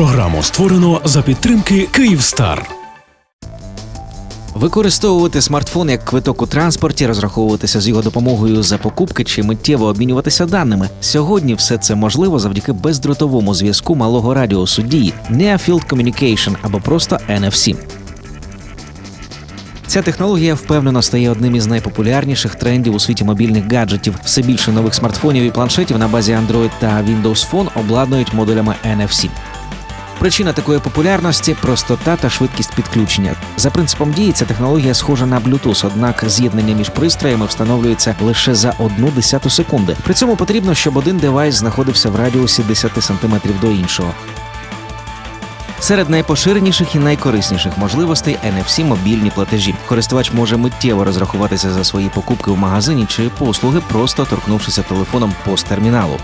Програму створено за підтримки Київстар. Використовувати смартфон як квиток у транспорті, розраховуватися з його допомогою за покупки чи миттєво обмінюватися даними. Сьогодні все це можливо завдяки бездротовому зв'язку малого радіусу дії Near Communication або просто NFC. Ця технологія впевнено стає одним із найпопулярніших трендів у світі мобільних гаджетів. Все більше нових смартфонів і планшетів на базі Android та Windows Phone обладнують модулями NFC. Причина такої популярності простота та швидкість підключення. За принципом дії ця технологія схожа на Bluetooth, однак з'єднання між пристроями встановлюється лише за одну десяту секунди. При цьому потрібно, щоб один девайс знаходився в радіусі 10 см до іншого. Серед найпоширеніших і найкорисніших можливостей NFC мобільні платежі. Користувач може миттєво розрахуватися за свої покупки в магазині чи послуги, просто торкнувшися телефоном посттерміналу.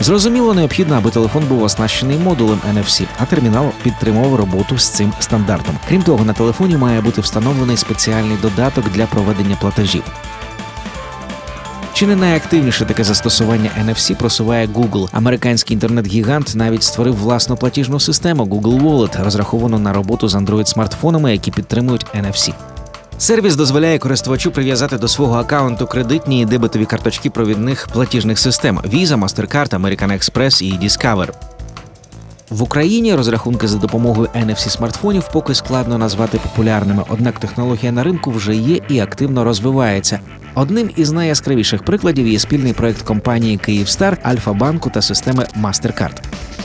Зрозуміло, необхідно, аби телефон був оснащений модулем NFC, а термінал підтримував роботу з цим стандартом. Крім того, на телефоні має бути встановлений спеціальний додаток для проведення платежів. Чи не найактивніше таке застосування NFC просуває Google. Американський інтернет-гігант навіть створив власну платіжну систему Google Wallet, розраховану на роботу з Android-смартфонами, які підтримують NFC. Сервіс дозволяє користувачу прив'язати до свого аккаунту кредитні і дебетові карточки провідних платіжних систем Visa, MasterCard, American Express і Discover. В Україні розрахунки за допомогою NFC смартфонів поки складно назвати популярними, однак технологія на ринку вже є і активно розвивається. Одним із найяскравіших прикладів є спільний проект компанії Київстар, Альфа-банку та системи MasterCard.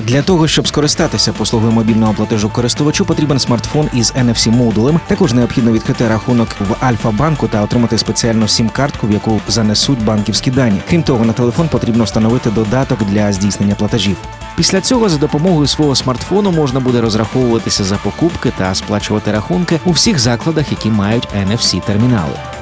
Для того щоб скористатися послугою мобільного платежу користувачу, потрібен смартфон із NFC модулем. Також необхідно відкрити рахунок в Альфа-банку та отримати спеціальну сім-картку, в яку занесуть банківські дані. Крім того, на телефон потрібно встановити додаток для здійснення платежів. Після цього за допомогою свого смартфону можна буде розраховуватися за покупки та сплачувати рахунки у всіх закладах, які мають NFC термінали.